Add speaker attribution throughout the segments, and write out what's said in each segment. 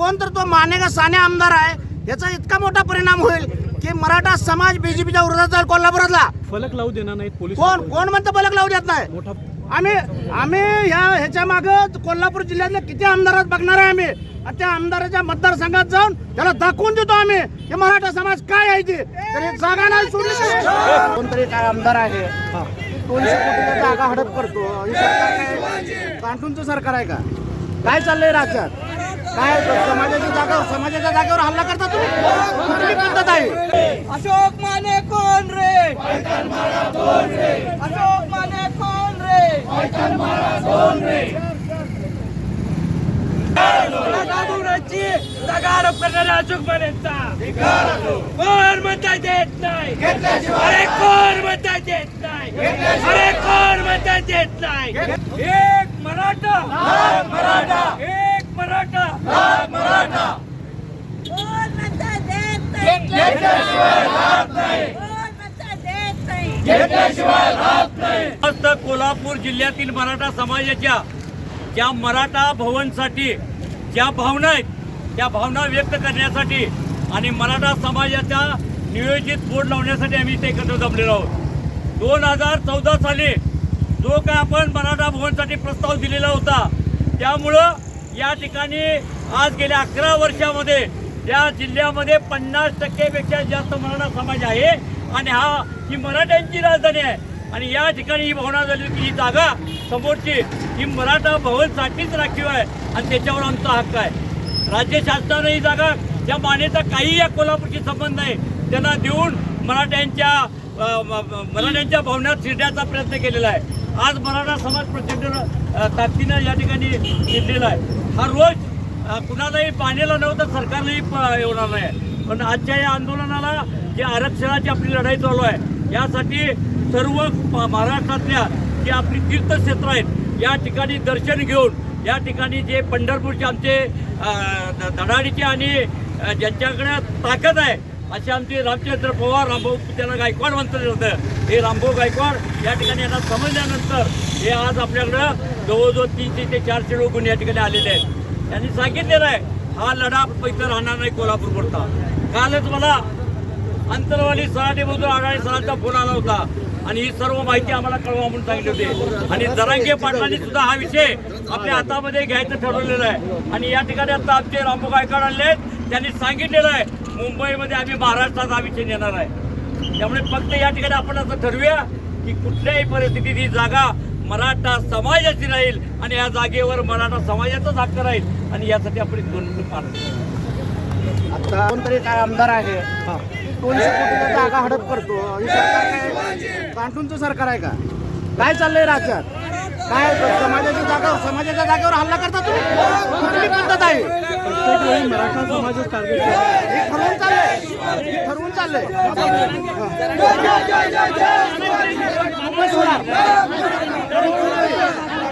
Speaker 1: कोण तर तो माने का साने आमदार आहे याचा इतका मोठा परिणाम होईल की मराठा समाज बीजेपीच्या विरोधात जाईल कोल्हापुरातला.
Speaker 2: फलक लावू देणार नाहीत पोलीस
Speaker 1: कोण? कोण म्हणतं पलक लावू देत नाही?
Speaker 2: मोठा
Speaker 1: आम्ही आम्ही ह्या ह्याच्या मागं कोल्हापूर जिल्ह्यातल्या किती आमदारात बघणार आहे आम्ही. आणि त्या आमदाराच्या मतदारसंघात जाऊन त्याला दाखवून देतो आम्ही की मराठा समाज काय आहे ते तर एक जागा नाही सोडली तर- कोणतरी काय आमदार आहे दोनशे कोटीची जागा हडप करतो. हे सरकार काय कांटूनचं सरकार आहे का? काय चाललंय राज्यात? काय समाजाची जागा समाजाच्या जागेवर हल्ला करता तुम्ही? कुठली पद्धत आहे?
Speaker 3: अशोक माने कोण रे? अशोक माने कोण रे? जागा अशोक मानेचा. कोण म्हणता देत नाही? अरे कोण म्हणता देत नाही? अरे कोण म्हणता देत नाही? एक मराठा. मराठा. मराठा! मराठा!
Speaker 4: कोण म्हणता देत नाही? कोण म्हणता देत नाही?
Speaker 5: फक्त कोल्हापूर जिल्ह्यातील मराठा समाजाच्या ज्या मराठा भवनसाठी ज्या भावना आहेत त्या भावना व्यक्त करण्यासाठी आणि मराठा समाजाच्या नियोजित बोर्ड लावण्यासाठी आम्ही इथे एकत्र जमलेलो आहोत. दोन हजार चौदा साली जो काय आपण मराठा भवनसाठी प्रस्ताव दिलेला होता त्यामुळं या ठिकाणी आज गेल्या अकरा वर्षामध्ये या जिल्ह्यामध्ये पन्नास टक्केपेक्षा जास्त मराठा समाज आहे. आणि हा ही मराठ्यांची राजधानी आहे. आणि या ठिकाणी ही भावना झाली की ही जागा समोरची ही मराठा भवनसाठीच राखीव आहे. आणि त्याच्यावर आमचा हक्क आहे. राज्य शासनानं ही जागा ज्या मानेचा काही या कोल्हापूरशी संबंध नाही. त्यांना देऊन मराठ्यांच्या म- मराठ्यांच्या भवनात शिरण्याचा प्रयत्न केलेला आहे. आज मराठा समाज प्रचंड ताकदीनं या ठिकाणी घेतलेला आहे. हा रोज कुणालाही पाण्याला नव्हतं सरकारलाही प- येणार नाही पण आजच्या या आंदोलनाला जे आरक्षणाची आपली लढाई चालू आहे यासाठी सर्व महाराष्ट्रातल्या जी आपली तीर्थक्षेत्र आहेत या ठिकाणी दर्शन घेऊन या ठिकाणी जे पंढरपूरचे आमचे धडाडीचे आणि ज्यांच्याकडे ताकद आहे असे आमचे रामचंद्र पवार रामभाऊ त्यांना गायकवाड म्हणतात होतं हे रामभाऊ गायकवाड या ठिकाणी यांना समजल्यानंतर हे आज आपल्याकडं जवळजवळ तीनशे ते चारशे लोक या ठिकाणी आलेले आहेत. त्यांनी सांगितलेलं आहे हा लढा पैसे राहणार नाही कोल्हापूर पुरता. कालच मला अंतरवाली सराटे मधून आढाळे सरांचा फोन आला होता. आणि ही सर्व माहिती आम्हाला कळवा म्हणून सांगितली होती. आणि दरांगे पाटलांनी सुद्धा हा विषय आपल्या हातामध्ये घ्यायचं ठरवलेलं आहे. आणि या ठिकाणी आता आमचे रामू गायकवाड आले आहेत. त्यांनी सांगितलेलं आहे मुंबईमध्ये आम्ही महाराष्ट्रात हा विषय नेणार आहे. त्यामुळे फक्त या ठिकाणी आपण असं ठरवूया की कुठल्याही परिस्थितीत ही जागा मराठा समाजाची राहील आणि या जागेवर मराठा समाजाचाच हक्क राहील आणि यासाठी आपण दोन पार
Speaker 1: आता कोणतरी काय आमदार आहे दोनशे कोटीची जागा हडप करतो. सरकार काय कांटूनचं सरकार आहे का? काय चाललंय राज्यात? काय समाजाची जागा समाजाच्या जागेवर हल्ला करता तुम्ही? कुठली पद्धत आहे?
Speaker 2: प्रत्येक वेळी मराठा समाजच टार्गेट
Speaker 1: हे ठरवून चाललंय. हे ठरवून चाललंय.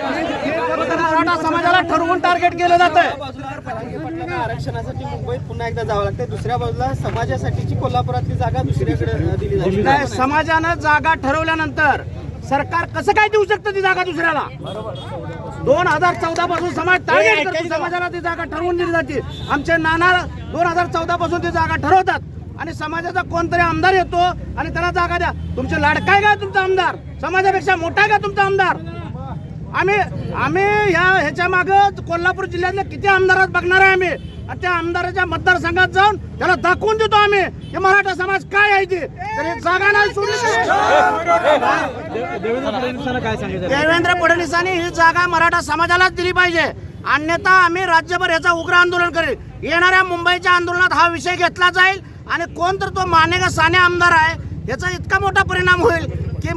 Speaker 1: मराठा समाजाला ठरवून टार्गेट केलं
Speaker 3: पाटलांना आरक्षणासाठी मुंबईत पुन्हा एकदा जावं लागतं दुसऱ्या बाजूला समाजासाठीची कोल्हापुरातली जागा दुसरीकडे अ, दिली
Speaker 1: काय समाजानं जागा ठरवल्यानंतर सरकार कसं काय देऊ शकतं ती जागा दुसऱ्याला? दोन हजार चौदा पासून समाज टार्गेट करतो समाजाला ती जागा ठरवून दिली जाते. आमचे नाना दोन हजार चौदा पासून ती जागा ठरवतात. आणि समाजाचा कोणतरी आमदार येतो आणि त्याला जागा द्या. तुमचे लाडकाय का तुमचा आमदार? समाजापेक्षा मोठा का तुमचा आमदार? आम्ही आम्ही ह्या ह्याच्या मागं कोल्हापूर जिल्ह्यातल्या किती आमदारात बघणार आहे आम्ही? त्या आमदाराच्या मतदारसंघात जाऊन त्याला दाखवून देतो आम्ही. की मराठा समाज काय आहे ते जागा नाही सोडली.
Speaker 2: देवेंद्र फडणवीसांना काय सांगितलं
Speaker 1: देवेंद्र फडणवीसांनी ही जागा मराठा समाजालाच दिली पाहिजे. अन्यथा आम्ही राज्यभर याचा उग्र आंदोलन करेल. येणाऱ्या मुंबईच्या आंदोलनात हा विषय घेतला जाईल आणि कोण तर तो माने का साने आमदार आहे याचा इतका मोठा परिणाम होईल.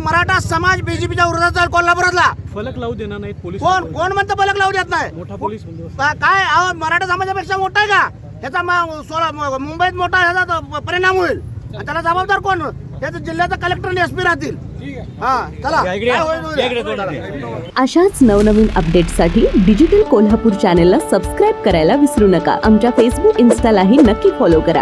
Speaker 1: मराठा समाज बीजेपीच्या विरोधात जाईल कोल्हापुरातला.
Speaker 2: फलक लावू देणार नाहीत पोलीस
Speaker 1: कोण कोण म्हणतं पलक लावू देत नाही?
Speaker 2: मोठा पोलीस बंदोबस्त.
Speaker 1: का- काय? अहो, मराठा समाजापेक्षा मोठा आहे का? ह्याचा म- सोळा म- मुंबईत मोठा ह्याचा तो परिणाम होईल. आणि त्याला जबाबदार कोण? त्याचं जिल्ह्याचा कलेक्टर आणि एसपी राहतील. हा चला. काय होईल? होईल.
Speaker 6: अशाच नवनवीन अपडेट्ससाठी डिजिटल कोल्हापूर चॅनेलला सबस्क्राईब करायला विसरू नका. आमच्या फेसबुक इन्स्टालाही नक्की फॉलो करा.